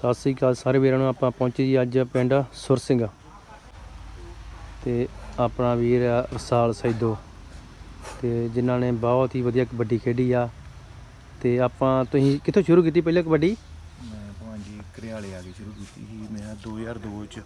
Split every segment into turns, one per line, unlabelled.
ਸਤਿ ਸ੍ਰੀ ਅਕਾਲ ਸਾਰੇ ਵੀਰਾਂ ਨੂੰ ਆਪਾਂ ਪਹੁੰਚੇ ਜੀ ਅੱਜ ਪਿੰਡ ਸੁਰ ਸਿੰਘ ਤੇ ਆਪਣਾ ਵੀਰ ਰਸਾਲ ਸੈਦੋ। ਤੇ ਜਿਨ੍ਹਾਂ ਨੇ ਬਹੁਤ ਹੀ ਵਧੀਆ ਕਬੱਡੀ ਖੇਡੀ ਆ। ਤੇ ਆਪਾਂ ਤੁਸੀਂ ਕਿੱਥੋਂ ਸ਼ੁਰੂ ਕੀਤੀ ਪਹਿਲਾਂ ਕਬੱਡੀ?
ਮੈਂ ਭਾਂਜੀ ਘਰਿਆਲੇ ਆ ਕੇ ਸ਼ੁਰੂ ਕੀਤੀ ਸੀ। ਮੈਂ 2002 ਚ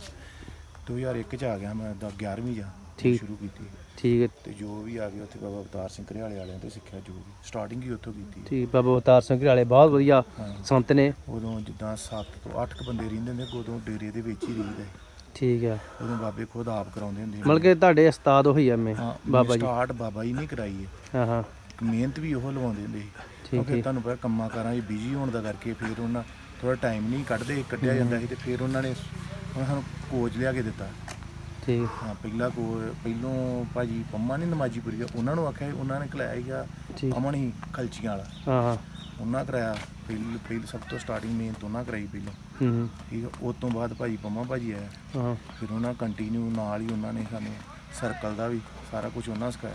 2001 ਚ ਆ ਗਿਆ ਮੈਂ ਦਾ 11ਵੀਂ ਜਾ
ਠੀਕ।
ਸ਼ੁਰੂ ਕੀਤੀ।
ਠੀਕ ਹੈ।
ਤੇ ਜੋ ਵੀ ਆ ਗਿਆ ਉੱਥੇ ਬਾਬਾ ਅਵਤਾਰ ਸਿੰਘ ਘਰਿਆਲੇ ਵਾਲਿਆਂ ਤੋਂ ਸਿੱਖਿਆ ਜੋ ਵੀ ਸਟਾਰਟਿੰਗ ਹੀ ਉੱਥੋਂ ਕੀਤੀ।
ਠੀਕ ਬਾਬਾ ਅਵਤਾਰ ਸਿੰਘ ਘਰਾਲੇ ਬਹੁਤ ਵਧੀਆ
ਹਾਂ।
ਸੰਤ ਨੇ।
ਉਦੋਂ ਜਿੱਦਾਂ 7 ਤੋਂ 8 ਕ ਬੰਦੇ ਰਹਿੰਦੇ ਹੁੰਦੇ ਉਦੋਂ ਡੇਰੇ ਦੇ ਵਿੱਚ ਹੀ ਰਹੀਦਾ ਸੀ।
ਠੀਕ ਆ
ਉਦੋਂ ਬਾਬੇ ਖੁਦ ਆਪ ਕਰਾਉਂਦੇ ਹੁੰਦੇ ਸੀ।
ਮਤਲਬ ਕਿ ਤੁਹਾਡੇ ਉਸਤਾਦ ਉਹੀ ਆ ਮੈਂ
ਹਾਂ
ਬਾਬਾ ਜੀ।
ਸਟਾਰਟ ਬਾਬਾ ਹੀ ਨਹੀਂ ਕਰਾਈ ਹੈ।
ਹਾਂ ਹਾਂ।
ਮਿਹਨਤ ਵੀ ਉਹ ਲਵਾਉਂਦੇ ਹੁੰਦੇ ਸੀ। ਕਿਉਂਕਿ ਤੁਹਾਨੂੰ ਪਤਾ ਕੰਮਾਂ ਕਾਰਾਂ 'ਚ ਬਿਜ਼ੀ ਹੋਣ ਦਾ ਕਰਕੇ ਫਿਰ ਉਹਨਾਂ ਥੋੜਾ ਟਾਈਮ ਨਹੀਂ ਕੱਢਦੇ ਕੱਢਿਆ ਜਾਂਦਾ ਸੀ ਤੇ ਫਿਰ ਉਹਨਾਂ ਨੇ ਉਹਨਾਂ ਸਾਨੂੰ ਕੋਚ ਲਿਆ ਕੇ ਦਿੱਤਾ।
ਠੀਕ
ਹਾਂ ਪਹਿਲਾ ਕੋ ਪਹਿਲੋਂ ਭਾਜੀ ਪੰਮਾ ਨੇ ਨਮਾਜੀਪੁਰੀ ਦਾ ਉਹਨਾਂ ਨੂੰ ਆਖਿਆ ਸੀ, ਉਹਨਾਂ ਨੇ ਖਿਲਾਇਆ ਸੀਗਾ
ਠੀਕ
ਅਮਨ ਹੀ ਖਲਚੀਆਂ ਵਾਲਾ।
ਹਾਂ ਹਾਂ।
ਉਹਨਾਂ ਕਰਾਇਆ ਪਹਿਲ ਪਹਿਲ ਸਭ ਤੋਂ ਸਟਾਰਟਿੰਗ ਮੇਨ ਉਹਨਾਂ ਕਰਾਈ ਪਹਿਲਾਂ।
ਹੂੰ
ਠੀਕ ਹੈ ਉਸ ਤੋਂ ਬਾਅਦ ਭਾਜੀ ਪੰਮਾ ਭਾਜੀ ਆਇਆ।
ਹਾਂ।
ਫਿਰ ਉਹਨਾਂ ਕੰਟੀਨਿਊ ਨਾਲ ਹੀ ਉਹਨਾਂ ਨੇ ਸਾਨੂੰ ਸਰਕਲ ਦਾ ਵੀ ਸਾਰਾ ਕੁਝ ਉਹਨਾਂ ਸਿਖਾਇਆ।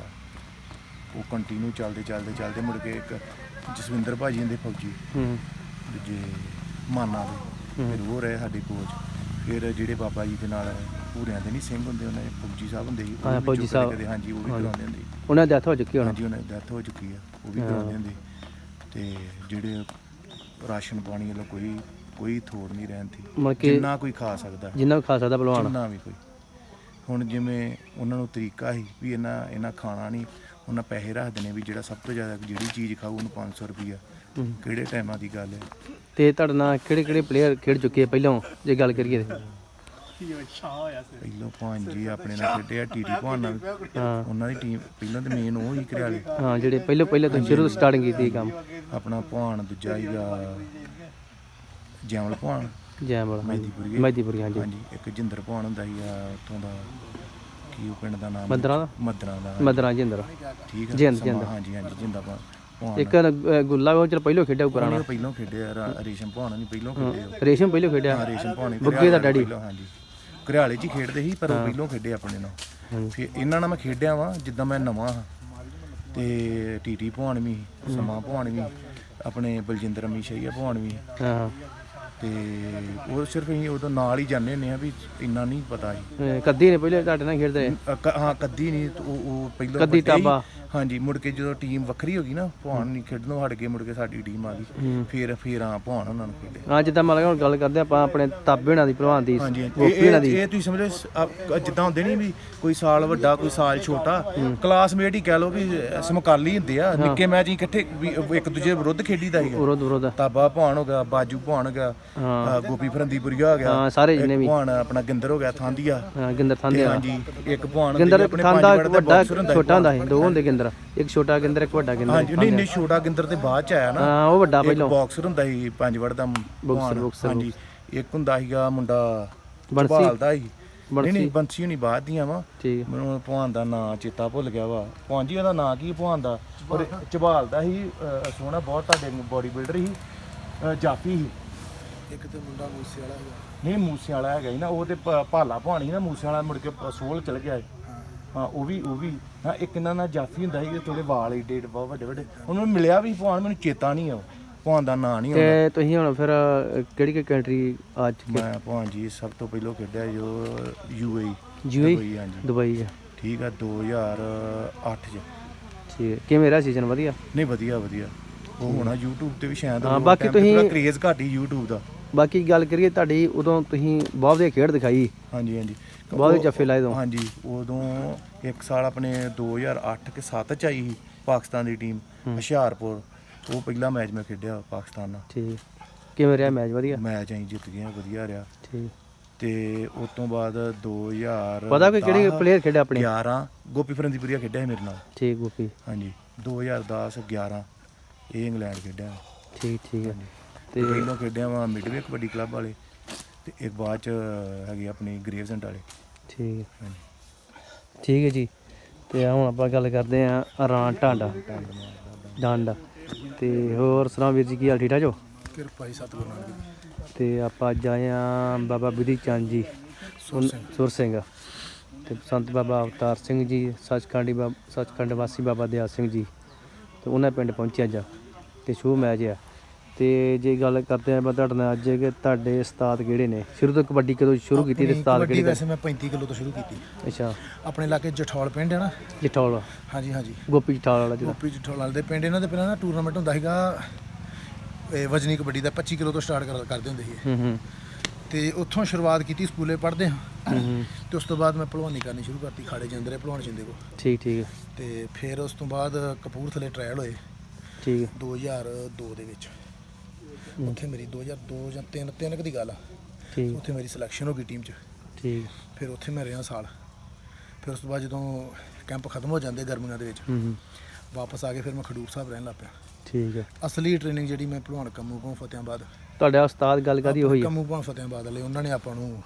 ਉਹ ਕੰਟੀਨਿਊ ਚੱਲਦੇ ਚੱਲਦੇ ਚੱਲਦੇ ਮੁੜ ਕੇ ਇੱਕ ਜਸਵਿੰਦਰ ਭਾਜੀ ਦੇ ਫੌਜੀ।
ਹੂੰ।
ਦੂਜੇ ਮਾਨਾ ਦੇ।
ਹੂੰ।
ਫਿਰ ਉਹ ਰਹੇ ਸਾਡੇ ਕੋਚ ਫਿਰ ਜਿਹੜੇ ਬਾਬਾ ਜੀ ਦੇ ਨਾਲ ਪੂਰਿਆਂ ਦੇ ਨਹੀਂ ਸਿੰਘ ਹੁੰਦੇ ਉਹਨਾਂ ਦੇ ਫੌਜੀ ਸਾਹਿਬ ਹੁੰਦੇ ਉਹ
ਹਾਂ,
ਵੀ
ਫੌਜੀ ਸਾਹਿਬ।
ਕੇ ਦੇ- ਹਾਂਜੀ ਉਹ ਵੀ
ਹਾਂਜੀ।
ਕਰਾਉਂਦੇ ਹੁੰਦੇ।
ਉਹਨਾਂ ਦੀ ਡੈਥ ਹੋ ਚੁੱਕੀ ਹੁਣ
ਹਾਂਜੀ ਉਹਨਾਂ ਦੀ ਡੈਥ ਹੋ ਚੁੱਕੀ ਆ ਉਹ ਵੀ
ਹਾਂ।
ਕਰਾਉਂਦੇ ਹੁੰਦੇ ਤੇ ਜਿਹੜੇ ਰਾਸ਼ਨ ਪਾਣੀ ਵੱਲੋਂ ਕੋਈ ਕੋਈ ਥੋੜ ਨਹੀਂ
ਮਤਲਬ ਕਿ
ਜਿੰਨਾ ਕੋਈ ਖਾ ਸਕਦਾ
ਜਿੰਨਾ ਵੀ ਖਾ ਸਕਦਾ ਪਹਿਲਵਾਨ
ਜਿੰਨਾ ਵੀ ਕੋਈ ਹੁਣ ਜਿਵੇਂ ਉਹਨਾਂ ਨੂੰ ਤਰੀਕਾ ਸੀ ਵੀ ਇਹਨਾਂ ਇਹਨਾਂ ਖਾਣਾ ਨਹੀਂ ਉਹਨਾਂ ਪੈਸੇ ਰੱਖਦੇ ਨੇ ਵੀ ਜਿਹੜਾ ਸਭ ਤੋਂ ਜ਼ਿਆਦਾ ਜਿਹੜੀ ਚੀਜ਼ ਖਾਊ ਉਹਨੂੰ 500 ਰੁਪਈਆ। ਕਿਹੜੇ ਟਾਈਮਾਂ ਦੀ ਗੱਲ ਹੈ
ਤੇ ਤੁਹਾਡੇ ਨਾਲ ਕਿਹੜੇ ਕਿਹੜੇ ਪਲੇਅਰ ਖੇਡ ਚੁੱਕੇ ਆ ਪਹਿਲਾਂ ਜੇ ਗੱਲ ਕਰੀਏ ਤੇ?
ਪਹਿਲੋਂ ਭਾਂਜੀ ਆਪਣੇ ਨਾਲ ਖੇਡੇ ਆ ਟੀਟੀ ਨਾਲ।
ਹਾਂ।
ਉਹਨਾਂ ਦੀ ਟੀਮ ਪਹਿਲਾਂ ਤੇ ਮੇਨ ਉਹ ਹੀ ਘਰਿਆਲੇ
ਹਾਂ ਜਿਹੜੇ ਪਹਿਲਾਂ ਪਹਿਲਾਂ ਤੋਂ ਸ਼ੁਰੂ ਸਟਾਰਟਿੰਗ ਕੀਤੀ ਕੰਮ।
ਆਪਣਾ ਭਾਨ ਦੂਜਾ ਹੀਗਾ ਜੈਮਲ ਭਾਨ
ਜੈ ਬੋਲ
ਮਹਿਦੀਪੁਰੀ
ਮਹਿਦੀਪੁਰੀ ਹਾਂਜੀ।
ਹਾਂਜੀ ਇੱਕ ਜਿੰਦਰ ਭਾਨ ਹੁੰਦਾ ਸੀਗਾ ਉੱਥੋਂ ਦਾ ਕੀ ਉਹ ਪਿੰਡ ਦਾ ਨਾਮ
ਮਦਰਾਂ ਦਾ?
ਮਦਰਾਂ ਦਾ
ਮਦਰਾਂ ਜਿੰਦਰ।
ਠੀਕ ਹੈ
ਜਿੰਦ- ਜਿੰਦ।
ਹਾਂਜੀ ਹਾਂਜੀ ਜਿੰਦਾ ਭਾਨ ਭਾਨ
ਇੱਕ ਅ, ਗੁੱਲਾ ਉਹ ਚਲ ਪਹਿਲਾਂ ਖੇਡਿਆ ਪੁਰਾਣਾ।
ਪਹਿਲਾਂ ਖੇਡਿਆ ਰਾ- ਰੇਸ਼ਮ ਭਾਨ ਨਹੀਂ ਪਹਿਲਾਂ ਖੇਡੇ ਉਹ।
ਰੇਸ਼ਮ ਪਹਿਲਾਂ ਖੇਡਿਆ।
ਹਾਂ ਰੇਸ਼ਮ ਭਾਨ ਹੀ
ਬੁੱਗੇ ਦਾ ਡੈਡੀ।
ਪਹਿਲਾਂ, ਹਾਂਜੀ। ਘਰਿਆਲੇ 'ਚ ਹੀ ਖੇਡਦੇ ਸੀ ਪਰ ਉਹ ਪਹਿਲਾਂ ਖੇਡੇ ਆਪਣੇ ਨਾਲ। ਫਿਰ ਇਹਨਾਂ ਨਾਲ ਮੈਂ ਖੇਡਿਆ ਵਾਂ ਜਿੱਦਾਂ ਮੈਂ ਨਵਾਂ ਹਾਂ ਤੇ ਟੀਟੀ ਭਾਨ ਵੀ ਸਮਾਂ ਭਾਨ ਵੀ ਆਪਣੇ ਬਲਜਿੰਦਰ ਅਮੀਸ਼ਈਆ ਭਾਨ ਵੀ
ਹਾਂ ਹਾਂ
ਤੇ ਉਹ ਸਿਰਫ ਅਸੀਂ ਉਦੋਂ ਨਾਲ ਹੀ ਜਾਂਦੇ ਹੁੰਦੇ ਆ ਵੀ ਇੰਨਾ ਨਹੀਂ ਪਤਾ ਸੀ
ਅ, ਕੱਦੀ ਨੇ ਪਹਿਲਾਂ ਤੁਹਾਡੇ ਨਾਲ ਖੇਡਦੇ ਰਹੇ?
ਅ, ਕ- ਹਾਂ ਕੱਦੀ ਨਹੀਂ ਉਹ ਉਹ ਪਹਿਲਾਂ
ਕੱਦੀ
ਵੱਡੇ ਸੀ।
ਟਾਬਾ।
ਹਾਂਜੀ ਮੁੜ ਕੇ ਜਦੋਂ ਟੀਮ ਵੱਖਰੀ ਹੋ ਗਈ ਨਾ ਭਾਣ ਨਹੀਂ ਖੇਡਣੋਂ ਹਟ ਗਏ ਮੁੜ ਕੇ ਸਾਡੀ ਟੀਮ ਆ ਗਈ।
ਹੂੰ।
ਫਿਰ ਫਿਰ ਆ ਭਾਣ ਉਹਨਾਂ ਨੂੰ ਖੇਡੇ।
ਹਾਂ ਜਿੱਦਾਂ ਮੰਨ ਲਓ ਹੁਣ ਗੱਲ ਕਰਦੇ ਆਪਾਂ ਆਪਣੇ ਤਾਬੇ ਹੋਣਾ ਦੀ ਭਲਵਾਨ ਦੀ
ਹਾਂਜੀ ਹਾਂਜੀ।
ਗੋਪੀ ਹੋਣਾ
ਇਹ
ਦੀ।
ਇਹ ਤੁਸੀਂ ਸਮਝੋ ਸ- ਆ- ਜਿੱਦਾਂ ਹੁੰਦੇ ਨਹੀਂ ਵੀ ਕੋਈ ਸਾਲ ਵੱਡਾ ਕੋਈ ਸਾਲ ਛੋਟਾ ਕਲਾਸਮੇਟ ਹੀ ਕਹਿ ਲਓ ਵੀ ਸਮਕਾਲੀ ਹੁੰਦੇ ਆ ਨਿੱਕੇ ਮੈਚ ਹੀ ਇਕੱਠੇ ਵੀ ਇੱਕ ਦੂਜੇ ਵਿਰੁੱਧ ਖੇਡੀਦਾ ਸੀਗਾ।
ਵਿਰੋਧ ਵਿਰੋਧ।
ਤਾਬਾ ਭਾਣ ਹੋ ਗਿਆ ਬਾਜੂ ਭਾਣ ਹੋ ਗਿਆ
ਹਾਂ।
ਅ, ਗੋਪੀ ਫਰੰਦੀਪੁਰੀਆ ਹੋ ਗਿਆ
ਹਾਂ ਸਾਰੇ ਜਿੰਨੇ ਵੀ।
ਭਾਣ ਆਪਣਾ ਗਿੰਦਰ ਹੋ ਗਿਆ ਥਾਂਦੀਆ
ਹਾਂ ਗਿੰਦਰ ਥਾਂਦੇ ਆ
ਹਾਂਜੀ ਇੱਕ ਭਾਣ
ਗਿੰਦਰ ਥਾਂਦਾ
ਦਾ
ਵੱਡਾ ਛੋਟਾ ਹੁੰਦਾ ਸੀ ਦੋ ਹੁੰਦੇ ਗਿੰਦਰ। ਇੱਕ ਛੋਟਾ ਗਿੰਦਰ ਇੱਕ ਵੱਡਾ ਗਿੰਦਰ।
ਹਾਂਜੀ ਨਹੀਂ ਨਹੀਂ ਛੋਟਾ ਗਿੰਦਰ ਤੇ ਬਾਅਦ ਚ ਆਇਆ ਨਾ।
ਹਾਂ ਉਹ ਵੱਡਾ
ਇੱਕ
ਪਹਿਲਾਂ।
ਬਾਕਸਰ ਹੁੰਦਾ ਸੀ ਪੰਜ ਵੜ ਦਾ ਭਾਣ।
boxer,
ਹਾਂਜੀ ਇੱਕ ਹੁੰਦਾ ਸੀਗਾ ਮੁੰਡਾ
ਬੰਸੀ।
ਭਾਲਦਾ ਸੀ। ਨਹੀਂ ਨਹੀਂ
ਬੰਸੀ
ਬੰਸੀ ਨਹੀਂ ਬਾਅਦ ਦੀਆਂ ਵਾ।
ਹੈ।
ਮੈਨੂੰ ਭਵਾਨ ਦਾ ਨਾਂ ਚੇਤਾ ਭੁੱਲ ਗਿਆ ਵਾ। ਭਵਾਨ ਜੀ ਉਹਦਾ ਨਾਂ ਕੀ ਭਵਾਨ ਦਾ? ਔਰ ਚਬਾਲ ਦਾ। ਸੀ ਅ, ਸੋਹਣਾ ਬਹੁਤ ਤੁਹਾਡੇ ਬੋਡੀ ਬਿਲਡਰ ਸੀ ਜਾਫੀ ਸੀ। ਇੱਕ ਤੇ ਮੁੰਡਾ ਮੂਸੇ ਵਾਲਾ ਨਹੀਂ ਮੂਸੇ ਵਾਲਾ ਹੈਗਾ ਸੀ ਨਾ ਉਹ ਤੇ ਭਾਲਾ ਭਾਣੀ ਨਾ ਮੂਸੇ ਵਾਲਾ ਮੁੜ ਕੇ ਸੋਲ ਚਲ ਗਿਆ। ਹਾਂ ਉਹ ਵੀ ਉਹ ਵੀ। ਹਾਂ ਇੱਕ ਇਹਨਾਂ ਨਾਲ ਜਾਫੀ ਹੁੰਦਾ ਸੀ ਥੋੜੇ ਵਾਲ ਏਡੇ ਬਹੁਤ ਵੱਡੇ ਵੱਡੇ। ਉਹਨੂੰ ਮਿਲਿਆ ਵੀ ਭਵਾਨ ਮੈਨੂੰ ਚੇਤਾ ਨਹੀਂ ਆ ਭਵਾਨ ਦਾ ਨਾਂ ਨਹੀਂ ਆਉਂਦਾ।
ਤੇ ਤੁਸੀਂ ਹੁਣ ਫਿਰ ਕਿਹੜੀ ਕਿਹੜੀ ਕੰਟਰੀ ਆ ਚੁੱਕੇ?
ਮੈਂ ਭਵਾਨ ਜੀ ਸਭ ਤੋਂ ਪਹਿਲਾਂ ਖੇਡਿਆ ਜੋ ਯੂਏਈ
ਯੂਏਈ
ਹਾਂਜੀ।
ਦੁਬਈ ਚ
ਠੀਕ ਆ 2008 ਚ।
ਠੀਕ। ਕਿਵੇਂ ਰਿਹਾ ਸੀਜ਼ਨ ਵਧੀਆ?
ਨਹੀਂ ਵਧੀਆ ਵਧੀਆ। ਉਹ ਹੋਣਾ YouTube ਤੇ ਵੀ ਸ਼ਾਇਦ
ਹਾਂ, ਬਾਕੀ ਤੁਸੀਂ-
ਕ੍ਰੇਜ਼ ਘੱਟ YouTube ਦਾ।
ਬਾਕੀ ਗੱਲ ਕਰੀਏ ਤੁਹਾਡੀ ਉਦੋਂ ਤੁਸੀਂ ਬਹੁਤ ਵਧੀਆ ਖੇਡ ਦਿਖਾਈ।
ਹਾਂਜੀ ਹਾਂਜੀ।
ਬਹੁਤ
ਉਹ-
ਜੱਫੇ ਲਾਏ ਦੋ
ਹਾਂਜੀ ਉਦੋਂ ਇੱਕ ਸਾਲ ਆਪਣੇ 2008 ਕਿ 7 ਚ ਆਈ ਸੀ ਪਾਕਿਸਤਾਨ ਦੀ ਟੀਮ ਹੁਸ਼ਿਆਰਪੁਰ। ਉਹ ਪਹਿਲਾ ਮੈਚ ਮੈਂ ਖੇਡਿਆ ਪਾਕਿਸਤਾਨ ਨਾਲ।
ਠੀਕ। ਕਿਵੇਂ ਰਿਹਾ ਮੈਚ? ਵਧੀਆ?
ਮੈਚ ਅਸੀਂ ਜਿੱਤ ਗਏ ਹਾਂ, ਵਧੀਆ ਰਿਹਾ।
ਠੀਕ।
ਤੇ ਉਸ ਤੋਂ ਬਾਅਦ 2000
ਪਤਾ ਕੋਈ ਕਿਹੜੀ ਪਲੇਅਰ ਖੇਡਿਆ ਆਪਣੀ?
11 ਗੋਪੀ ਫਰੰਦੀਪੁਰੀਆ ਖੇਡਿਆ ਸੀ ਮੇਰੇ ਨਾਲ।
ਠੀਕ ਗੋਪੀ।
ਹਾਂਜੀ 2010 11 ਇਹ ਇੰਗਲੈਂਡ ਖੇਡਿਆ।
ਠੀਕ ਠੀਕ ਹੈ।
ਤੇ ਪਹਿਲਾਂ ਖੇਡਿਆ ਵਾ ਮਿਡਵੇ ਕਬੱਡੀ ਕਲੱਬ ਵਾਲੇ ਤੇ ਇੱਕ ਬਾਅਦ ਚ ਹੈਗੇ ਆਪਣੀ ਗ੍ਰੇਵਜ਼ੈਂਟ ਵਾਲੇ।
ਠੀਕ ਹੈ।
ਹਾਂਜੀ।
ਠੀਕ ਹੈ ਜੀ। ਤੇ ਹੁਣ ਆਪਾਂ ਗੱਲ ਕਰਦੇ ਆਂ ਰਾਂ ਢਾਂਡਾ ਡਾਂਡਾ ਤੇ ਹੋਰ ਸੁਣਾਓ ਵੀਰ ਜੀ ਕੀ ਹਾਲ ਠੀਕ ਠਾਕ ਜੋ?
ਕਿਰਪਾ ਹੀ ਸਤਿਗੁਰੂ ਨਾਨਕ
ਤੇ ਆਪਾਂ ਅੱਜ ਆਏ ਆਂ ਬਾਬਾ ਬਿਧੀ ਚੰਦ ਜੀ ਸੁਰ ਸਿੰਘ। ਤੇ ਸੰਤ ਬਾਬਾ ਅਵਤਾਰ ਸਿੰਘ ਜੀ ਸੱਚਖੰਡੀ ਬਾਬਾ ਸੱਚਖੰਡ ਵਾਸੀ ਬਾਬਾ ਦਿਆਲ ਸਿੰਘ ਜੀ। ਤੇ ਉਹਨਾਂ ਪਿੰਡ ਪਹੁੰਚੇ ਅੱਜ। ਤੇ ਸ਼ੋਅ ਮੈਚ ਆ। ਤੇ ਜੇ ਗੱਲ ਕਰਦੇ ਆ ਮੈਂ ਤੁਹਾਡੇ ਨਾਲ ਅੱਜ ਕਿ ਤੁਹਾਡੇ ਉਸਤਾਦ ਕਿਹੜੇ ਨੇ? ਸ਼ੁਰੂ ਤੋਂ ਕਬੱਡੀ ਕਦੋਂ ਸ਼ੁਰੂ ਕੀਤੀ ਤੇ ਉਸਤਾਦ ਕਿਹੜੇ
ਵੈਸੇ ਮੈਂ 35 ਕਿਲੋ ਤੋਂ ਸ਼ੁਰੂ ਕੀਤੀ।
ਅੱਛਾ।
ਆਪਣੇ ਇਲਾਕੇ ਜਠੌਲ ਪਿੰਡ ਹੈ ਨਾ?
ਜਠੌਲ।
ਹਾਂਜੀ ਹਾਂਜੀ।
ਗੋਪੀ ਜਠੌਲ ਵਾਲਾ ਜਿਹੜਾ।
ਗੋਪੀ ਜਠੌਲ ਵਾਲੇ ਦੇ ਪਿੰਡ ਇਹਨਾਂ ਦੇ ਪਹਿਲਾਂ ਨਾ ਟੂਰਨਾਮੈਂਟ ਹੁੰਦਾ ਸੀਗਾ ਇਹ ਵਜਨੀ ਕਬੱਡੀ ਦਾ 25 ਕਿਲੋ ਤੋਂ ਸਟਾਰਟ ਕਰਦੇ ਹੁੰਦੇ ਸੀ
ਹੂੰ ਹੂੰ।
ਤੇ ਉੱਥੋਂ ਸ਼ੁਰੂਆਤ ਕੀਤੀ ਸਕੂਲੇ ਪੜ੍ਹਦੇ ਹਾਂ।
ਹੂੰ ਹੂੰ।
ਤੇ ਉਸ ਤੋਂ ਬਾਅਦ ਮੈਂ ਭਲਵਾਨੀ ਕਰਨੀ ਸ਼ੁਰੂ ਕਰਤੀ ਖਾੜੇ ਜਾਂਦੇ ਰਹੇ ਭਲਵਾਨ ਚਿੰਦੇ ਕੋ
ਠੀਕ ਠੀਕ
ਤੇ ਫਿਰ ਉਸ ਤੋਂ ਬਾਅਦ ਕਪੂਰਥਲੇ ਟ੍ਰਾਇਲ ਹੋਏ।
ਠੀਕ ਹੈ,
2002 ਦੇ ਵਿੱਚ। ਉੱਥੇ ਮੇਰੀ 2002 ਜਾਂ 3 ਤਿੰਨ ਕੁ ਦੀ ਗੱਲ ਆ।
ਠੀਕ।
ਉੱਥੇ ਮੇਰੀ ਸਿਲੈਕਸ਼ਨ ਹੋ ਗਈ ਟੀਮ 'ਚ।
ਠੀਕ।
ਫਿਰ ਉੱਥੇ ਮੈਂ ਰਿਹਾ ਸਾਲ। ਫਿਰ ਉਸ ਤੋਂ ਬਾਅਦ ਜਦੋਂ ਕੈਂਪ ਖਤਮ ਹੋ ਜਾਂਦੇ ਗਰਮੀਆਂ ਦੇ ਵਿੱਚ
ਹੂੰ ਹੂੰ।
ਵਾਪਸ ਆ ਕੇ ਫਿਰ ਮੈਂ ਖਡੂਰ ਸਾਹਿਬ ਰਹਿਣ ਲੱਗ ਪਿਆ।
ਠੀਕ ਹੈ
ਅਸਲੀ ਟ੍ਰੇਨਿੰਗ ਜਿਹੜੀ ਮੈਂ ਭਲਵਾਨ ਕੰਮੂ ਕੋਂ ਫਤਿਆਬਾਦ
ਤੁਹਾਡਾ ਉਸਤਾਦ ਗੱਲ ਕਰਦੀ ਉਹੀ ਆ?
ਕੰਮੂ ਕੋਂ ਫਤਿਆਬਾਦ ਵਾਲੇ ਉਹਨਾਂ ਨੇ ਆਪਾਂ ਨੂੰ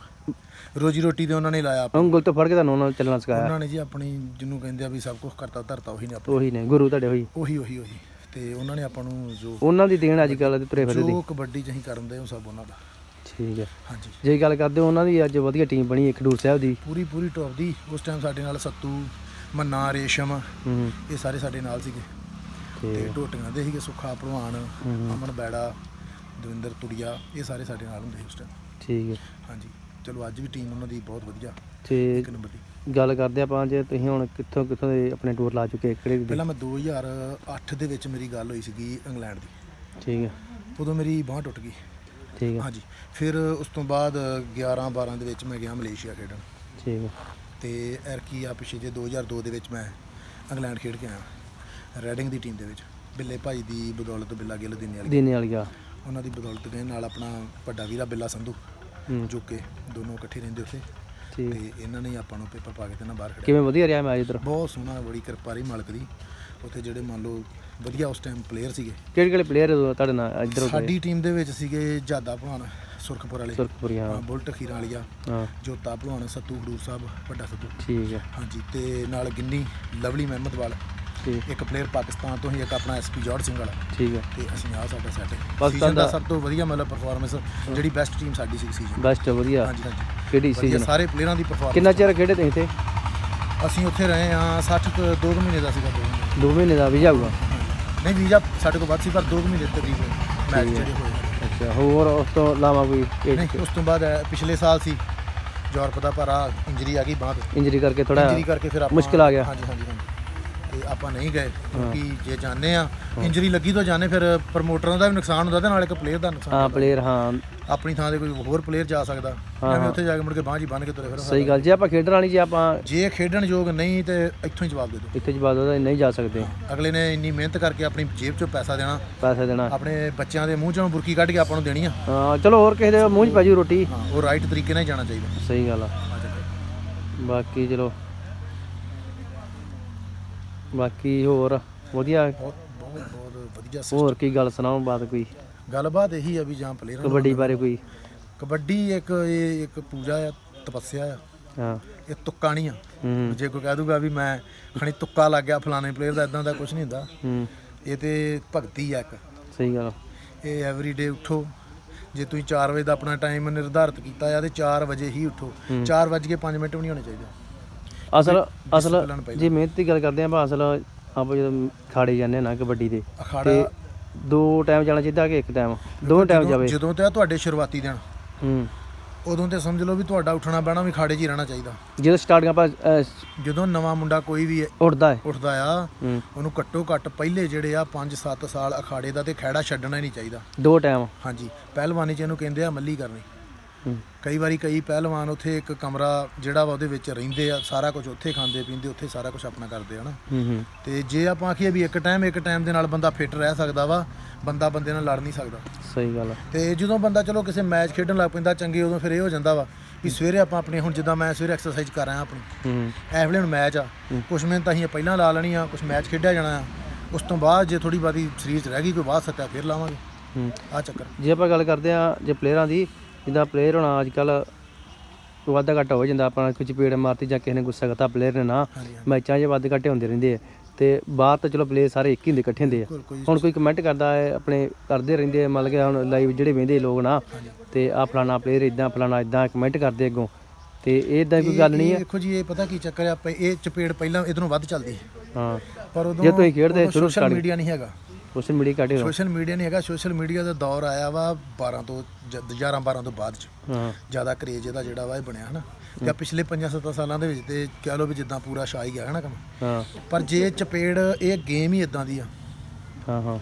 ਰੋਜੀ ਰੋਟੀ ਤੇ ਉਹਨਾਂ ਨੇ ਲਾਇਆ ਆਪਾਂ।
ਉਂਗਲ ਤੋਂ ਫੜ ਕੇ ਤੁਹਾਨੂੰ ਉਹਨਾਂ ਨੂੰ ਚੱਲਣਾ ਸਿਖਾਇਆ?
ਉਹਨਾਂ ਨੇ ਜੀ ਆਪਣੀ ਜਿਹਨੂੰ ਕਹਿੰਦੇ ਆ ਵੀ ਸਭ ਕੁਝ ਕਰਤਾ ਧਰਤਾ ਉਹੀ ਨੇ ਆਪਾਂ
ਉਹੀ ਨੇ ਗੁਰੂ ਤੁਹਾਡੇ ਉਹੀ
ਉਹੀ ਉਹੀ ਉਹੀ। ਤੇ ਉਹਨਾਂ ਨੇ ਆਪਾਂ ਨੂੰ ਜੋ
ਉਹਨਾਂ ਦੀ ਦੇਣ ਅੱਜ ਕੱਲ੍ਹ ਦੇ ਤੁਰੇ ਫਿਰਦੇ ਦੀ।
ਜੋ ਕਬੱਡੀ ਚ ਅਸੀਂ ਕਰਨ ਦੇ ਉਹ ਸਭ ਉਹਨਾਂ ਦਾ।
ਠੀਕ ਹੈ।
ਹਾਂਜੀ।
ਜੇ ਗੱਲ ਕਰਦੇ ਹੋ ਉਹਨਾਂ ਦੀ ਅੱਜ ਵਧੀਆ ਟੀਮ ਬਣੀ ਹੈ ਖਡੂਰ ਸਾਹਿਬ ਦੀ।
ਪੂਰੀ ਪੂਰੀ ਟੌਪ ਦੀ। ਉਸ ਟਾਈਮ ਸਾਡੇ ਨਾਲ ਸੱਤੂ ਮੰਨਾ ਰੇਸ਼ਮ ਇਹ ਸਾਰੇ ਸਾਡੇ ਨਾਲ ਸੀਗੇ। ਤੇ ਢੋਟੀਆਂ ਦੇ ਸੀਗੇ ਸੁੱਖਾ
ਹੂੰ।
ਅਮਨ ਬੈੜਾ ਦਵਿੰਦਰ ਤੁੜੀਆ ਇਹ ਸਾਰੇ ਸਾਡੇ ਨਾਲ ਹੁੰਦੇ ਸੀ ਉਸ ਟਾਈਮ
ਠੀਕ ਹੈ।
ਹਾਂਜੀ। ਚਲੋ ਅੱਜ ਵੀ ਟੀਮ ਉਹਨਾਂ ਦੀ ਬਹੁਤ ਵਧੀਆ।
ਤੇ
ਇੱਕ ਨੰਬਰ ਦੀ।
ਗੱਲ ਕਰਦੇ ਆਪਾਂ ਜੇ ਤੁਸੀਂ ਹੁਣ ਕਿੱਥੋਂ ਕਿੱਥੋਂ ਦੇ ਆਪਣੇ ਟੂਰ ਲਾ ਚੁੱਕੇ ਕਿਹੜੇ ਕਿਹੜੇ
ਪਹਿਲਾਂ ਮੈਂ 2008 ਦੇ ਵਿੱਚ ਮੇਰੀ ਗੱਲ ਹੋਈ ਸੀਗੀ ਇੰਗਲੈਂਡ ਦੀ।
ਠੀਕ ਹੈ
ਉਦੋਂ ਮੇਰੀ ਬਾਂਹ ਟੁੱਟ ਗਈ।
ਠੀਕ ਹੈ
ਹਾਂਜੀ। ਫਿਰ ਉਸ ਤੋਂ ਬਾਅਦ 11 12 ਦੇ ਵਿੱਚ ਮੈਂ ਗਿਆ ਮਲੇਸ਼ੀਆ ਖੇਡਣ।
ਠੀਕ ਹੈ
ਤੇ ਐਰਕੀ ਆ ਪਿਛੇ ਜੇ 2002 ਦੇ ਵਿੱਚ ਮੈਂ ਇੰਗਲੈਂਡ ਖੇਡ ਕੇ ਆਇਆ। ਰੈਡਿੰਗ ਦੀ ਟੀਮ ਦੇ ਵਿੱਚ। ਬਿੱਲੇ ਭਾਈ ਦੀ ਬਦੌਲਤ ਬਿੱਲਾ ਗਿੱਲ ਦਿਨੇ ਵਾਲੀ।
ਦੀਨੇ ਵਾਲੀਆ
ਉਹਨਾਂ ਦੀ ਬਦੌਲਤ ਦੇ ਨਾਲ ਆਪਣਾ ਵੱਡਾ ਵੀਰਾ ਬਿੱਲਾ ਸੰਧੂ
ਹੂੰ।
ਜੋ ਕਿ ਦੋਨੋਂ ਇਕੱਠੇ ਰਹਿੰਦੇ ਉੱਥੇ। ਤੇ ਇਹਨਾਂ ਨੇ ਆਪਾਂ ਨੂੰ ਪੇਪਰ ਪਾ ਕੇ ਤੇ ਨਾ ਬਾਹਰ ਖੜਿਆ
ਕਿਵੇਂ ਵਧੀਆ ਰਿਹਾ ਮੈਚ ਇਧਰ?
ਬਹੁਤ ਸੋਹਣਾ ਬੜੀ ਕਿਰਪਾ ਰਹੀ ਮਾਲਕ ਦੀ। ਉੱਥੇ ਜਿਹੜੇ ਮੰਨ ਲਓ ਵਧੀਆ ਉਸ ਟਾਈਮ ਪਲੇਅਰ ਸੀਗੇ।
ਕਿਹੜੇ ਕਿਹੜੇ ਪਲੇਅਰ ਤੁਹਾਡੇ ਨਾਲ ਇਧਰ
ਸਾਡੀ ਟੀਮ ਦੇ ਵਿੱਚ ਸੀਗੇ ਜਾਦਾ ਭਲਵਾਨ ਸੁਰਖਪੁਰ ਵਾਲੇ।
ਸੁਰਖਪੁਰੀ ਹਾਂ।
ਹਾਂ, ਬੁਲਟ ਖੀਰਾਂ ਵਾਲੀਆ।
ਹਾਂ।
ਜੋਤਾ ਭਲਵਾਨ ਸੱਤੂ ਖਡੂਰ ਸਾਹਿਬ ਵੱਡਾ ਸੱਤੂ।
ਠੀਕ ਹੈ
ਹਾਂਜੀ ਤੇ ਨਾਲ ਗਿੰਨੀ ਲਵਲੀ ਮਹਿਮਦਵਾਲ।
ਠੀਕ
ਇੱਕ ਪਲੇਅਰ ਪਾਕਿਸਤਾਨ ਤੋਂ ਹੀ ਇੱਕ ਆਪਣਾ ਐਸਪੀ ਜੋੜ ਸਿੰਘ ਵਾਲਾ।
ਠੀਕ ਹੈ।
ਤੇ ਅਸੀਂ ਆ ਸਾਡਾ ਸੈਟ ਹੈ
ਪਾਕਿਸਤਾਨ
ਦਾ
ਦਾ-
ਸਭ ਤੋਂ ਵਧੀਆ ਮਤਲਬ ਪਰਫਾਰਮੈਂਸ ਜਿਹੜੀ ਬੈਸਟ ਟੀਮ ਸਾਡੀ ਸੀ ਸੀਜ਼ਨ
ਬੈਸਟ ਵਧੀਆ।
ਹਾਂਜੀ ਹਾਂਜੀ।
ਕਿਹੜੀ
ਵਧੀਆ
ਸੀਜ਼ਨ
ਸਾਰੇ ਪਲੇਅਰਾਂ ਦੀ ਪਰਫਾਰਮੈਂਸ
ਕਿੰਨਾ ਚਿਰ ਖੇਡੇ ਤੁਸੀਂ ਇੱਥੇ?
ਅਸੀਂ ਉੱਥੇ ਰਹੇ ਆ 60 ਕੁ- ਦੋ ਕੁ ਮਹੀਨੇ ਦਾ ਸੀਗਾ ਦੋ ਮਹੀਨੇ
2 ਮਹੀਨੇ ਦਾ ਵੀਜ਼ਾ ਹੋਊਗਾ?
ਨਹੀਂ ਵੀਜ਼ਾ ਸਾਡੇ ਕੋਲ ਵੱਧ ਸੀ ਪਰ ਦੋ ਕੁ ਮਹੀਨੇ ਤਕਰੀਬਨ ਮੈਚ
ਠੀਕ ਹੈ।
ਜਿਹੜੇ ਹੋਏ
ਅੱਛਾ ਹੋਰ ਉਸ ਤੋਂ ਇਲਾਵਾ ਕੋਈ
ਨਹੀਂ ਉਸ ਤੋਂ ਬਾਅਦ ਪਿਛਲੇ ਸਾਲ ਸੀ। ਯੂਰਪ ਦਾ ਪਰ ਆ ਇੰਜਰੀ ਆ ਗਈ ਬਾਂਹ ਤੇ।
ਇੰਜਰੀ ਕਰਕੇ ਥੋੜਾ
ਇੰਜਰੀ ਕਰਕੇ ਫਿਰ ਆਪਾਂ
ਮੁਸ਼ਕਿਲ ਆ ਗਿਆ।
ਹਾਂਜੀ ਹਾਂਜੀ। ਤੇ ਆਪਾਂ ਨਹੀਂ ਗਏ ਕਿਉਂਕਿ ਜੇ ਜਾਣੇ ਆ ਇੰਜਰੀ ਲੱਗੀ ਤਾਂ ਜਾਣੇ ਫਿਰ ਪ੍ਰਮੋਟਰਾਂ ਦਾ ਵੀ ਨੁਕਸਾਨ ਹੁੰਦਾ ਤੇ ਨਾਲ ਇੱਕ ਪਲੇਅਰ ਦਾ ਨੁਕਸਾਨ
ਹਾਂ। ਪਲੇਅਰ ਹਾਂ।
ਆਪਣੀ ਥਾਂ ਤੇ ਕੋਈ ਹੋਰ ਪਲੇਅਰ ਜਾ ਸਕਦਾ ਐਵੇਂ ਉੱਥੇ ਜਾ ਕੇ ਮੁੜ ਕੇ ਬਾਂਹ ਜੀ ਬੰਨ ਕੇ ਤੁਰੇ ਫਿਰ
ਸਹੀ ਗੱਲ ਜੇ ਆਪਾਂ ਖੇਡਣ ਵਾਲੀ ਜੇ ਆਪਾਂ
ਜੇ ਖੇਡਣ ਯੋਗ ਨਹੀਂ ਤੇ ਇੱਥੋਂ ਹੀ ਜਵਾਬ ਦੇ ਦਿਓ।
ਇੱਥੇ ਜਵਾਬ ਉਹਦਾ ਨਹੀਂ ਜਾ ਸਕਦੇ।
ਅਗਲੇ ਨੇ ਇੰਨੀ ਮਿਹਨਤ ਕਰਕੇ ਆਪਣੀ ਜੇਬ ਚੋਂ ਪੈਸਾ ਦੇਣਾ
ਪੈਸੇ ਦੇਣਾ।
ਆਪਣੇ ਬੱਚਿਆਂ ਦੇ ਮੂੰਹ ਚੋਂ ਬੁਰਕੀ ਕੱਢ ਕੇ ਆਪਾਂ ਨੂੰ ਦੇਣੀ ਆ।
ਹਾਂ ਚਲੋ ਹੋਰ ਕਿਸੇ ਦੇ ਮੂੰਹ 'ਚ ਪੈ ਜੂ ਰੋਟੀ।
ਹਾਂ ਉਹ ਰਾਈਟ ਤਰੀਕੇ ਨਾਲ ਜਾਣਾ ਚਾਹੀਦਾ।
ਸਹੀ ਗੱਲ ਆ। ਬਾਕੀ ਚਲੋ। ਬਾਕੀ ਹੋਰ ਵਧੀਆ?
ਬਹੁਤ ਬਹੁਤ ਬਹੁਤ ਵਧੀਆ system।
ਹੋਰ ਕੀ ਗੱਲ ਸੁਣਾਓ ਬਾਤ ਕੋਈ?
ਗੱਲਬਾਤ ਇਹੀ ਆ ਵੀ ਜਾਂ ਪਲੇਅਰਾਂ
ਕਬੱਡੀ ਬਾਰੇ ਕੋਈ?
ਕਬੱਡੀ ਇੱਕ ਇਹ ਇੱਕ ਪੂਜਾ ਆ ਤਪੱਸਿਆ ਆ।
ਹਾਂ।
ਇਹ ਤੁੱਕਾ ਨਹੀਂ ਆ।
ਹੂੰ।
ਜੇ ਕੋਈ ਕਹਿ ਦੂਗਾ ਵੀ ਮੈਂ ਖਣੀ ਤੁੱਕਾ ਲੱਗ ਗਿਆ ਫਲਾਣੇ ਪਲੇਅਰ ਦਾ ਇਦਾਂ ਦਾ ਕੁਝ ਨਹੀਂ ਹੁੰਦਾ।
ਹੂੰ।
ਇਹ ਤੇ ਭਗਤੀ ਆ ਇੱਕ।
ਸਹੀ ਗੱਲ।
ਇਹ ਐਵਰੀਡੇ ਉਠੋ। ਜੇ ਤੁਸੀਂ 4 ਵਜੇ ਦਾ ਆਪਣਾ ਟਾਈਮ ਨਿਰਧਾਰਿਤ ਕੀਤਾ ਆ ਤੇ 4 ਵਜੇ ਹੀ ਉਠੋ। 4 ਵਜੇ ਕੇ 5 ਮਿੰਟ ਵੀ ਨਹੀਂ ਹੋਣੇ ਚਾਹੀਦੇ।
ਅਸਲ ਅਸਲ
discipline ਪਹਿਲਾਂ।
ਜੇ ਮਿਹਨਤ ਦੀ ਗੱਲ ਕਰਦੇ ਆਪਾਂ ਅਸਲ ਆਪਾਂ ਜਦੋਂ ਖਾੜੇ ਜਾਂਦੇ ਨਾ ਕਬੱਡੀ ਦੇ ਤੇ ਦੋ ਟਾਈਮ ਜਾਣਾ ਚਾਹੀਦਾ ਕਿ ਇੱਕ ਟਾਈਮ ਦੋਵੇਂ ਟਾਈਮ ਜਾਵੇ।
ਜਦੋਂ ਤੇ ਆ ਤੁਹਾਡੇ ਸ਼ੁਰੂਆਤੀ ਦਿਨ।
ਹੂੰ।
ਉਦੋਂ ਤੇ ਸਮਝ ਲਓ ਵੀ ਤੁਹਾਡਾ ਉੱਠਣਾ ਬਹਿਣਾ ਵੀ ਖਾੜੇ 'ਚ ਹੀ ਰਹਿਣਾ ਚਾਹੀਦਾ।
ਜਦੋਂ ਸਟਾਰਟਿੰਗ ਆਪਾਂ ਅਹ,
ਜਦੋਂ ਨਵਾਂ ਮੁੰਡਾ ਕੋਈ ਵੀ
ਉੱਠਦਾ ਹੈ।
ਉੱਠਦਾ ਆ
ਹੂੰ।
ਉਹਨੂੰ ਘੱਟੋ ਘੱਟ ਪਹਿਲੇ ਜਿਹੜੇ ਆ 5-7 ਸਾਲ ਅਖਾੜੇ ਦਾ ਤੇ ਖਹਿੜਾ ਛੱਡਣਾ ਹੀ ਨਹੀਂ ਚਾਹੀਦਾ।
ਦੋ ਟਾਈਮ
ਹਾਂਜੀ। ਪਹਿਲਵਾਨੀ 'ਚ ਇਹਨੂੰ ਕਹਿੰਦੇ ਆ ਮੱਲੀ ਕਰਨੀ। ਕਈ ਵਾਰੀ ਕਈ ਪਹਿਲਵਾਨ ਉੱਥੇ ਇੱਕ ਕਮਰਾ ਜਿਹੜਾ ਵਾ ਉਹਦੇ ਵਿੱਚ ਰਹਿੰਦੇ ਆ ਸਾਰਾ ਕੁਝ ਉੱਥੇ ਖਾਂਦੇ ਪੀਂਦੇ ਉੱਥੇ ਸਾਰਾ ਕੁਝ ਆਪਣਾ ਕਰਦੇ ਆ ਨਾ। ਤੇ ਜੇ ਆਪਾਂ ਆਖੀਏ ਵੀ ਇੱਕ ਟਾਈਮ ਇੱਕ ਟਾਈਮ ਦੇ ਨਾਲ ਬੰਦਾ ਫਿੱਟ ਰਹਿ ਸਕਦਾ ਵਾ ਬੰਦਾ ਬੰਦੇ ਨਾਲ ਲੜ ਨਹੀਂ ਸਕਦਾ।
ਸਹੀ ਗੱਲ।
ਤੇ ਜਦੋਂ ਬੰਦਾ ਚਲੋ ਕਿਸੇ ਮੈਚ ਖੇਡਣ ਲੱਗ ਪੈਂਦਾ ਚੰਗੇ ਉਦੋਂ ਫਿਰ ਇਹ ਹੋ ਜਾਂਦਾ ਵਾ ਵੀ ਸਵੇਰੇ ਆਪਾਂ ਆਪਣੀ ਹੁਣ ਜਿੱਦਾਂ ਮੈਂ ਸਵੇਰੇ ਐਕਸਰਸਾਈਜ਼ ਕਰ ਰਿਹਾ ਆਪਣੀ
ਹੂੰ
ਐ ਵੇਲੇ ਹੁਣ ਮੈਚ ਆ। ਕੁਛ ਮਿਹਨਤ ਅਸੀਂ ਪਹਿਲਾਂ ਲਾ ਲੈਣੀ ਆ ਕੁਛ ਮੈਚ ਖੇਡਿਆ ਜਾਣਾ ਆ। ਉਸ ਤੋਂ ਬਾਅਦ ਜੇ ਥੋੜੀ ਬਾਦੀ ਸਰੀਰ 'ਚ ਰਹਿ ਗਈ ਕੋਈ ਬਾਅਦ ਸੱਟਾ ਫਿਰ ਲਾਵਾਂਗੇ।
ਹੂੰ।
ਆ ਚੱਕਰ।
ਜੇ ਆਪਾਂ ਗੱਲ ਕਰਦੇ ਆ ਜੇ ਪਲੇਅਰਾਂ ਦੀ ਜਿੱਦਾਂ ਪਲੇਅਰ ਹੋਣਾ ਅੱਜ ਕੱਲ ਵਾਧਾ ਘੱਟ ਹੋ ਜਾਂਦਾ ਆਪਣਾ ਕੁਝ ਪੀੜ ਮਾਰਤੀ ਜਾਂ ਕਿਸੇ ਨੇ ਗੁੱਸਾ ਕਰਤਾ ਪਲੇਅਰ ਨੇ ਨਾ ਮੈਚਾਂ 'ਚ ਵੱਧ ਘੱਟੇ ਹੁੰਦੇ ਰਹਿੰਦੇ ਆ ਤੇ ਬਾਹਰ ਤਾਂ ਚਲੋ ਪਲੇਅਰ ਸਾਰੇ ਇੱਕ ਹੀ ਹੁੰਦੇ ਇਕੱਠੇ ਹੁੰਦੇ ਆ। ਹੁਣ ਕੋਈ ਕਮੈਂਟ ਕਰਦਾ ਹੈ ਆਪਣੇ ਕਰਦੇ ਰਹਿੰਦੇ ਆ ਮਤਲਬ ਕਿ ਹੁਣ ਲਾਈਵ ਜਿਹੜੇ ਵੇਂਦੇ ਲੋਕ ਨਾ ਤੇ ਆ ਫਲਾਣਾ ਪਲੇਅਰ ਇਦਾਂ ਫਲਾਣਾ ਇਦਾਂ ਕਮੈਂਟ ਕਰਦੇ ਅੱਗੋਂ। ਤੇ ਇਦਾਂ ਕੋਈ ਗੱਲ ਨਹੀਂ
ਇਹ
ਹੈ
ਦੇਖੋ ਜੀ ਇਹ ਪਤਾ ਕੀ ਚੱਕਰ ਆ ਇਹ ਚਪੇੜ ਪਹਿਲਾਂ ਇਧਰੋਂ ਵੱਧ ਚੱਲਦੀ ਹੈ। ਪਰ ਉਦੋਂ
ਜੇ ਤੁਸੀਂ ਖੇਡਦੇ ਸ਼ੁਰੂ
ਸੋਸ਼ਲ ਮੀਡੀਆ ਨਹੀਂ ਹੈਗਾ।
ਸੋਸ਼ਲ ਮੀਡੀਆ ਘੱਟ ਹੀ ਹੋਣਾ।
ਸੋਸ਼ਲ ਮੀਡੀਆ ਨਹੀਂ ਹੈਗਾ ਸੋਸ਼ਲ ਮੀਡੀਆ ਦਾ ਦੌਰ ਆਇਆ ਵਾ 12 ਤੋਂ 11 12 ਤੋਂ ਬਾਅਦ ਚ।
ਹਾਂ।
ਜ਼ਿਆਦਾ ਕਰੇਜ ਇਹਦਾ ਜਿਹੜਾ ਵਾ ਇਹ ਬਣਿਆ ਹਨਾ? ਜਾਂ ਪਿਛਲੇ 5-7 ਸਾਲਾਂ ਦੇ ਵਿੱਚ ਤੇ ਕਹਿ ਲਓ ਵੀ ਜਿੱਦਾਂ ਪੂਰਾ ਛਾ ਹੀ ਗਿਆ ਹਨਾ ਕੰਮ?
ਹਾਂ।
ਪਰ ਜੇ ਚਪੇੜ ਇਹ ਗੇਮ ਹੀ ਇਦਾਂ ਦੀ ਆ।
ਹਾਂ ਹਾਂ।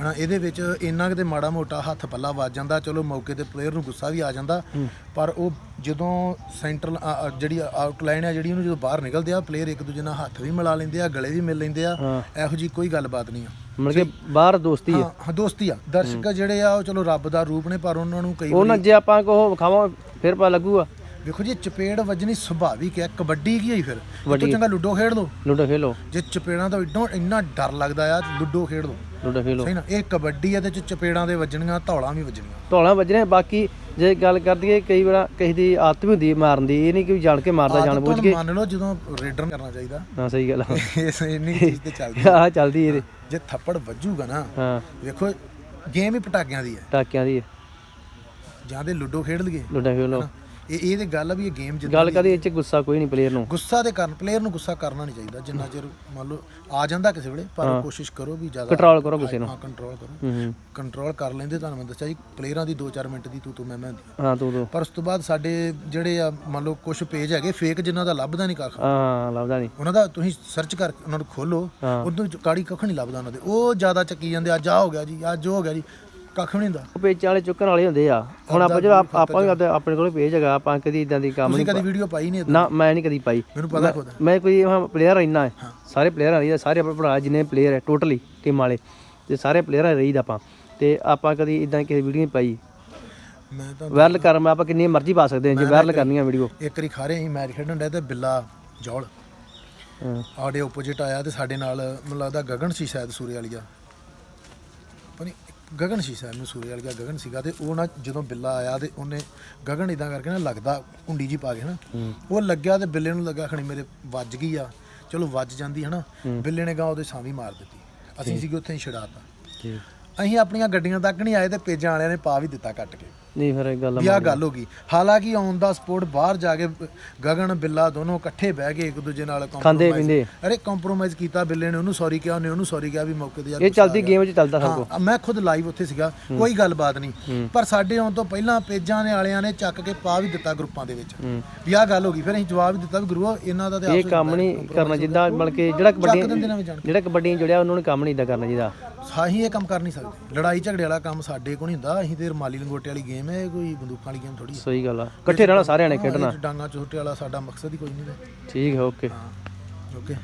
ਹਨਾ ਇਹਦੇ ਵਿੱਚ ਇੰਨਾ ਕਿਤੇ ਮਾੜਾ ਮੋਟਾ ਹੱਥ ਪੱਲਾ ਵੱਜ ਜਾਂਦਾ ਚਲੋ ਮੌਕੇ ਤੇ ਪਲੇਅਰ ਨੂੰ ਗੁੱਸਾ ਵੀ ਆ ਜਾਂਦਾ ਪਰ ਉਹ ਜਦੋਂ ਸੈਂਟਰਲ ਜਿਹੜੀ ਆਊਟਲਾਈਨ ਆ ਜਿਹੜੀ ਉਹਨੂੰ ਜਦੋਂ ਬਾਹਰ ਨਿਕਲਦੇ ਆ ਪਲੇਅਰ ਇੱਕ ਦੂਜੇ ਨਾਲ ਹੱਥ ਵੀ ਮਿਲਾ ਲੈਂਦੇ ਆ ਗਲੇ ਵੀ ਮਿਲ ਲੈਂਦੇ ਆ। ਇਹੋ ਜੀ ਕੋਈ ਗੱਲਬਾਤ ਨਹੀਂ ਆ।
ਮਤਲਬ ਕਿ ਬਾਹਰ ਦੋਸਤੀ ਹੈ
ਹਾਂ ਦੋਸਤੀ ਆ। ਦਰਸ਼ਕ ਜਿਹੜੇ ਆ ਉਹ ਚਲੋ ਰੱਬ ਦਾ ਰੂਪ ਨੇ ਪਰ ਉਹਨਾਂ ਨੂੰ ਕਈ
ਉਹਨਾਂ ਜੇ ਆਪਾਂ ਕੋ ਵਿਖਾਵਾਂ ਫਿਰ ਪਤਾ ਲੱਗੂਗਾ।
ਵੇਖੋ ਜੀ ਚਪੇੜ ਵੱਜਣੀ ਸੁਭਾਵਿਕ ਹੈ। ਕਬੱਡੀ ਕੀ ਹੋਈ ਫਿਰ? ਤੋਂ। ਚੰਗਾ ਲੁੱਡੋ ਖੇਡ ਲਓ।
ਲੁੱਡੋ ਖੇਲੋ
ਜੇ ਚਪੇੜਾਂ ਤੋਂ ਇੰਨਾ ਇੰਨਾ ਡਰ ਲੱਗਦਾ ਆ ਲੁੱਡੋ ਖੇਡ ਲਓ।
ਲੁੱਡੋ ਖੇਲੋ
ਸਹੀ ਨਾ? ਇਹ ਕਬੱਡੀ ਆ ਤੇ ਚ ਚਪੇੜਾਂ ਦੇ ਵੱਜਣੀਆਂ ਧੌਲਾਂ ਵੀ ਵੱਜਣੀਆਂ।
ਧੌਲਾਂ ਵੱਜਣੇ ਬਾਕੀ ਜੇ ਗੱਲ ਕਰ ਦਈਏ ਕਈ ਵਾਰ ਕਿਸੇ ਦੀ ਆਦਤ ਵੀ ਹੁੰਦੀ ਹੈ ਮਾਰਨ ਦੀ ਇਹ ਨਹੀਂ ਕਿ ਜਾਣ ਕੇ ਮਾਰਦਾ ਜਾਣ ਬੁੱਝ ਕੇ।
ਮੰਨ ਲਓ ਜਦੋਂ ਰੇਡਰ ਕਰਨਾ ਚਾਹੀਦਾ।
ਹਾਂ ਸਹੀ ਗੱਲ ਆ।
ਇਸ ਇੰਨੀ ਚੀਜ਼ ਤੇ ਚੱਲਦੀ
ਆਹ ਚੱਲਦੀ ਇਹਦੇ
ਜੇ ਥੱਪੜ ਵੱਜੂਗਾ ਨਾ
ਹਾਂ।
ਵੇਖੋ ਗੇਮ ਹੀ ਪਟਾਕਿਆਂ ਦੀ ਹੈ।
ਟਾਕਿਆਂ ਦੀ ਹੈ।
ਜਾਂ ਲੁੱਡੋ ਖੇਡ ਲਈਏ।
ਲੁੱਡੋ ਖੇਲੋ
ਇਹ ਇਹ ਤੇ ਗੱਲ ਆ ਵੀ ਇਹ ਗੇਮ ਜਿੱਦਾਂ
ਗੱਲ ਕਰੀ ਇਹ ਚ ਗੁੱਸਾ ਕੋਈ ਨਹੀਂ ਪਲੇਅਰ ਨੂੰ।
ਗੁੱਸਾ ਦੇ ਕਾਰਨ ਪਲੇਅਰ ਨੂੰ ਗੁੱਸਾ ਕਰਨਾ ਨਹੀਂ ਚਾਹੀਦਾ ਜਿੰਨਾ ਚਿਰ ਮੰਨ ਲਓ ਆ ਜਾਂਦਾ ਕਿਸੇ ਵੇਲੇ ਪਰ ਕੋਸ਼ਿਸ਼ ਕਰੋ ਵੀ ਜ਼ਿਆਦਾ
ਕੰਟਰੋਲ ਕਰੋ ਗੁੱਸੇ ਨੂੰ।
ਹਾਂ ਕੰਟਰੋਲ ਕਰੋ। ਕੰਟਰੋਲ ਕਰ ਲੈਂਦੇ ਤੁਹਾਨੂੰ ਮੈਂ ਦੱਸਿਆ ਜੀ ਪਲੇਅਰਾਂ ਦੀ 2-4 ਮਿੰਟ ਦੀ ਤੂੰ ਤੂੰ ਮੈਂ ਮੈਂ।
ਹਾਂ ਤੂੰ ਤੂੰ।
ਪਰ ਉਸ ਤੋਂ ਬਾਅਦ ਸਾਡੇ ਜਿਹੜੇ ਆ ਮੰਨ ਲਓ ਕੁਝ ਪੇਜ ਹੈਗੇ ਫੇਕ ਜਿਨ੍ਹਾਂ ਦਾ ਲੱਭਦਾ ਨਹੀਂ ਕੱਖ।
ਹਾਂ ਲੱਭਦਾ ਨਹੀਂ।
ਉਹਨਾਂ ਦਾ ਤੁਸੀਂ ਸਰਚ ਕਰ ਉਹਨਾਂ ਨੂੰ ਖੋਲੋ। ਉਦੋਂ ਕਾੜੀ ਕੱਖ ਨਹੀਂ ਲੱਭਦਾ ਉਹਨਾਂ ਦੇ। ਉਹ ਜ਼ਿਆਦਾ ਚੱਕੀ ਜਾਂਦੇ ਅੱਜ ਆ ਹੋ ਗਿਆ ਜੀ ਅੱਜ ਹੋ ਗਿਆ ਜੀ। ਕੱਖ ਵੀ ਨਹੀਂ ਹੁੰਦਾ।
ਉਹ ਪੇਚਾਂ ਵਾਲੇ ਚੁੱਕਣ ਵਾਲੇ ਹੁੰਦੇ ਆ। ਹੁਣ ਆਪਾਂ ਜਿਹੜਾ ਆਪ- ਵੀ ਆਪਦੇ- ਆਪਣੇ ਕੋਲ ਪੇਜ ਹੈਗਾ ਆਪਾਂ ਕਦੀ ਇਦਾਂ ਦੀ ਕੰਮ
ਤੁਸੀਂ
ਨਹੀਂ
ਕਦੀ ਵੀਡੀਓ ਪਾਈ ਨਹੀਂ?
ਨਾ ਮੈਂ ਨਹੀਂ ਕਦੀ ਪਾਈ।
ਮੈਨੂੰ ਪਤਾ ਖੁਦ
ਮੈਂ ਕੋਈ ਪਲੇਅਰ ਰਹਿਣਾ ਹੈ। ਸਾਰੇ ਪਲੇਅਰ ਰਹੀਦਾ ਸਾਰੇ ਆਪਣੇ ਭਰਾ ਜਿੰਨੇ ਪਲੇਅਰ ਹੈ ਟੋਟਲੀ ਟੀਮ ਵਾਲੇ। ਤੇ ਸਾਰੇ ਪਲੇਅਰ ਰਹੀਦਾ ਆਪਾਂ। ਤੇ ਆਪਾਂ ਕਦੀ ਇਦਾਂ ਕਿਸੇ ਵੀਡੀਓ ਨਹੀਂ ਪਾਈ।
ਮੈਂ ਤਾਂ
ਵਾਇਰਲ ਕਰ ਮੈਂ ਆਪਾਂ ਕਿੰਨੀ ਮਰਜ਼ੀ ਪਾ ਸਕਦੇ ਹਾਂ ਜੇ ਵਾਇਰਲ ਕਰਨੀ ਆ ਵੀਡੀਓ
ਇੱਕ ਵਾਰੀ ਖਾਰੇ ਅਸੀਂ ਮੈਚ ਖੇਡਣ ਡਿਆ ਤੇ ਬਿੱਲਾ ਜੌਲ।
ਹਾਂ।
ਆਡੇ ਆਪੋਜੀਟ ਆਇਆ ਤੇ ਸਾਡੇ ਨਾਲ ਮੈਨੂੰ ਲੱਗਦਾ ਗਗਨ ਸੀ ਸ਼ਾਇਦ ਸੂਰੇ ਵਾਲੀਆ ਗਗਨ ਸੀ ਸ਼ਾਇਦ ਨੂੰ ਸੂਰੇ ਵਾਲੀਆ ਗਗਨ ਸੀਗਾ ਤੇ ਉਹ ਨਾ ਜਦੋਂ ਬਿੱਲਾ ਆਇਆ ਤੇ ਉਹਨੇ ਗਗਨ ਇਦਾਂ ਕਰਕੇ ਨਾ ਲੱਗਦਾ ਕੁੰਡੀ ਜੀ ਪਾ ਕੇ ਨਾ ਉਹ ਲੱਗਿਆ ਤੇ ਬਿੱਲੇ ਨੂੰ ਲੱਗਾ ਖਣੀ ਮੇਰੇ ਵੱਜ ਗਈ ਆ। ਚਲੋ ਵੱਜ ਜਾਂਦੀ ਹਨਾ। ਬਿੱਲੇ ਨੇ ਗਾ ਉਹਦੇ ਸਾਵੀ ਮਾਰ ਦਿੱਤੀ। ਅਸੀਂ ਸੀਗੇ ਉੱਥੇ ਹੀ
ਠੀਕ।
ਅਸੀਂ ਆਪਣੀਆਂ ਗੱਡੀਆਂ ਤੱਕ ਨਹੀਂ ਆਏ ਤੇ ਪੇਜਾਂ ਵਾਲਿਆਂ ਨੇ ਪਾ ਵੀ ਦਿੱਤਾ ਕੱਟ ਕੇ।
ਨਹੀਂ ਫਿਰ ਇਹ ਗੱਲ
ਵੀ ਆਹ ਗੱਲ ਹੋ ਗਈ। ਹਾਲਾਂਕਿ ਔਨ ਦਾ ਸਪੋਰਟ ਬਾਹਰ ਜਾ ਕੇ ਗਗਨ ਬਿੱਲਾ ਦੋਨੋਂ ਇਕੱਠੇ ਬਹਿ ਗਏ ਇੱਕ ਦੂਜੇ ਨਾਲ
ਖਾਂਦੇ ਪੀਂਦੇ।
ਅਰੇ ਕੰਪਰੋਮਾਈਜ਼ ਕੀਤਾ ਬਿੱਲੇ ਨੇ ਉਹਨੂੰ ਸੌਰੀ ਕਿਹਾ ਉਹਨੇ ਉਹਨੂੰ ਸੌਰੀ ਕਿਹਾ ਵੀ ਮੌਕੇ ਤੇ ਯਾਰ
ਇਹ ਚੱਲਦੀ ਗੇਮ 'ਚ ਚੱਲਦਾ ਸਭ
ਹਾਂ ਮੈਂ ਖੁਦ ਲਾਈਵ ਉੱਥੇ ਸੀਗਾ ਕੋਈ ਗੱਲਬਾਤ ਨਹੀਂ। ਪਰ ਸਾਡੇ ਆਉਣ ਤੋਂ ਪਹਿਲਾਂ ਪੇਜਾਂ ਦੇ ਵਾਲਿਆਂ ਨੇ ਚੱਕ ਕੇ ਪਾ ਵੀ ਦਿੱਤਾ ਗਰੁੱਪਾਂ ਦੇ ਵਿੱਚ। ਵੀ ਆਹ ਗੱਲ ਹੋ ਗਈ ਫਿਰ ਅਸੀਂ ਜਵਾਬ ਵੀ ਦਿੱਤਾ ਵੀ ਗੁਰੂ ਇਹਨਾਂ ਦਾ ਤੇ
ਇਹ ਕੰਮ ਨਹੀਂ ਕਰਨਾ ਜਿੱਦਾਂ ਮਤਲਬ ਕਿ ਜਿਹੜਾ ਕਬੱਡੀ
ਕੇ।
ਜਿਹੜਾ ਕਬੱਡੀ ਜੁੜਿਆ ਉਹਨਾਂ ਨੂੰ ਕੰਮ ਨਹੀਂ ਇਦਾਂ ਕਰਨਾ ਚਾਹੀਦਾ।
ਸਾਹੀ ਇਹ ਕੰਮ ਕਰ ਨਹੀਂ ਸਕਦੇ। ਲੜਾਈ ਝਗੜੇ ਵਾਲਾ ਕੰਮ ਸਾਡੇ ਕੋਲ ਨਹੀਂ ਹੁੰਦਾ ਅਸੀਂ ਤੇ ਰਮਾਲੀ ਲੰਗੋਟੇ ਵਾਲੀ ਗੇਮ ਹੈ ਇਹ ਕੋਈ ਬੰਦੂਕਾਂ ਵਾਲੀ ਗੇਮ ਥੋੜੀ ਹੈ
ਸਹੀ ਗੱਲ ਆ। ਇਕੱਠੇ ਰਹਿਣਾ ਸਾਰਿਆਂ ਨੇ ਖੇਡਣਾ।
ਡਾਂਗਾ ਚੋਟੇ ਵਾਲਾ ਸਾਡਾ ਮਕਸਦ ਹੀ ਕੋਈ ਨਹੀਂ। ਹੈ
ਠੀਕ ਹੈ ਓਕੇ।
ਹਾਂ ਓਕੇ।